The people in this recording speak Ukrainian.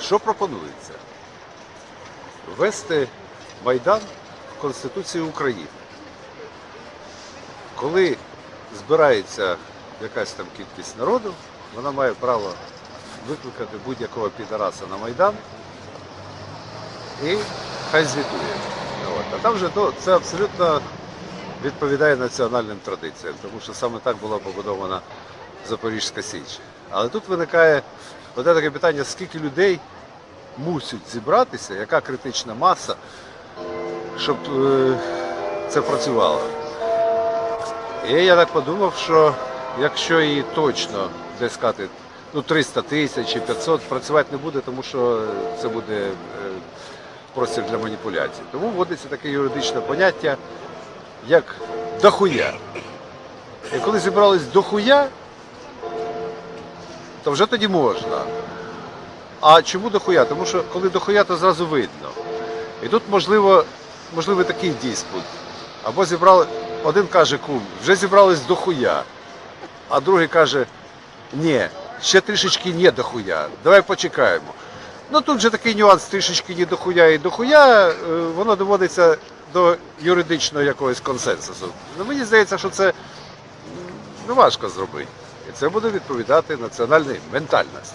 Що пропонується? Ввести Майдан в Конституцію України. Коли збирається якась там кількість народу, вона має право викликати будь-якого підараса на Майдан і хай звітує. А там вже це абсолютно відповідає національним традиціям, тому що саме так була побудована Запорізька Січ. Але тут виникає одне таке питання, скільки людей мусять зібратися, яка критична маса, щоб е, це працювало. І я так подумав, що якщо її точно десь сказати, ну 300 тисяч чи 500 працювати не буде, тому що це буде е, простір для маніпуляцій. Тому вводиться таке юридичне поняття, як дохуя. І коли зібрались дохуя, то вже тоді можна. А чому дохуя? Тому що коли дохуя, то зразу видно. І тут можливо, можливо такий диспут. Або зібрали, один каже кум, вже зібрались дохуя, а другий каже, ні, ще трішечки не дохуя, давай почекаємо. Ну тут же такий нюанс трішечки не дохуя і дохуя, е, воно доводиться до юридичного якогось консенсусу. Ну, мені здається, що це ну, важко зробити. І це буде відповідати національній ментальності.